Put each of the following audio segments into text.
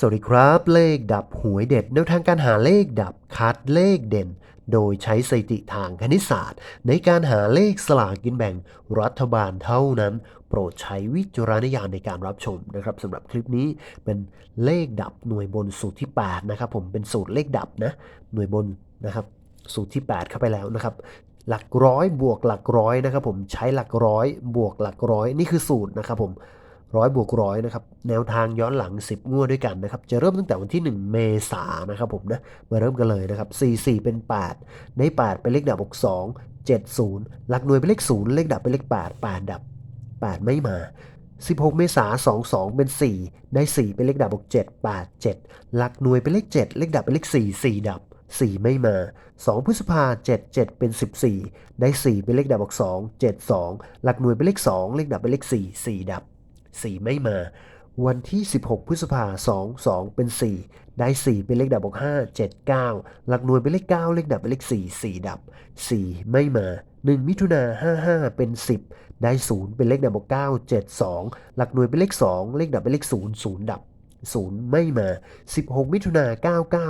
สวัสดีครับ เลขดับหวยเด็ดแนวทางการหาเลขดับคัดเลขเด่น โดยใช้สถิติทางคณิตศาสตร์ ในการหาเลขสลากกินแบ่งรัฐบาลเท่านั้น โปรดใช้วิจารณญาณในการรับชมนะครับสำหรับคลิปนี้เป็นเลขดับหน่วยบนสูตรที่ 8 นะครับ ผมเป็นสูตรเลขดับนะ หน่วยบนนะครับ สูตรที่ 8 เข้าไปแล้วนะครับหลักร้อยบวกหลักร้อยนะครับ ผมใช้หลักร้อยบวกหลักร้อยนี่คือสูตรนะครับผม ร้อยบวกร้อยนะครับแนวทางย้อนหลัง 10 งวดด้วยกันนะครับจะเริ่มตั้งแต่วันที่ 1 เมษายนนะครับผมนะมาเริ่มกันเลยนะครับ 4 4 เป็น8ใน8เป็นเลขดับบวก2 7 0 หลักหน่วยเป็นเลข 0 เลขดับเป็นเลข 8 8 ดับ 8 ไม่มา 16 เมษายน2 2 เป็น 4 ได้ 4 เป็นเลขดับบวก7 8 7 หลักหน่วยเป็นเลข 7 เลขดับเป็นเลข 4 4 ดับ 4 ไม่มา 2 พฤษภา7 7 เป็น 14 ได้ 4 เป็นเลขดับบวก2 7 2 หลักหน่วยเป็นเลข 2 เลขดับเป็นเลข 4 4 ดับ 4 ไม่มา วันที่ 16 พฤษภา2 2 เป็น 4 ได้ 4 เป็นเลขดับบวก5 7 9 หลักหน่วยเป็นเลข 9 เลขดับเป็นเลข 4 4 ดับ 4 ไม่มา 1 มิถุนา55 เป็น 10 ได้ 0 เป็นเลขดับบวก9 7 2 หลักหน่วยเป็นเลข 2 เลขดับเป็นเลข 0 0 ดับ0 ไม่มา 16 มิถุนา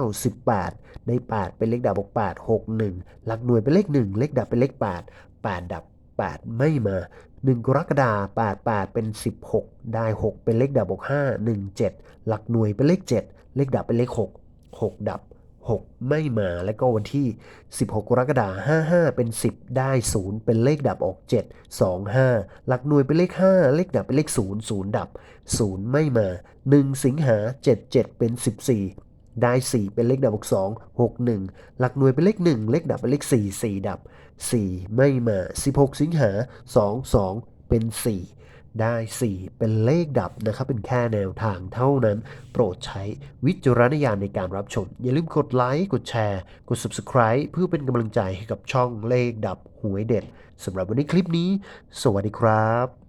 99 18 ได้ 8 เป็นเลขดับบวก8 6 1 หลักหน่วยเป็นเลข 1 เลขดับเป็นเลข 8 8 ดับ 8 ไม่มา 1 กรกฎาคม8 8 เป็น 16 ได้ 6 เป็นเลขดับบวก5 1 7 หลักหน่วยเป็นเลข 7 เลขดับเป็นเลข 6 6 ดับ 6 ไม่มา แล้วก็วันที่ 16 กรกฎาคม55 เป็น 10 ได้ 0 เป็นเลขดับออก 7 2 5 หลักหน่วยเป็นเลข 5 เลขดับเป็นเลข 0 0 ดับ 0 ไม่มา 1 สิงหา7 7 เป็น 14 ได้ 4 เป็นเลขดับวก2 6 1 หลักหน่วยเป็นเลข 1 เลขดับเป็นเลข 4 4 ดับ 4 ไม่มา 16 สิงหา 2 2 เป็น 4 ได้ 4 เป็นเลขดับนะครับ เป็นแค่แนวทางเท่านั้น โปรดใช้วิจารณญาณในการรับชม อย่าลืมกดไลค์ กดแชร์ กด Subscribe เพื่อเป็นกำลังใจให้กับช่องเลขดับหวยเด็ดสำหรับวันนี้คลิปนี้ สวัสดีครับ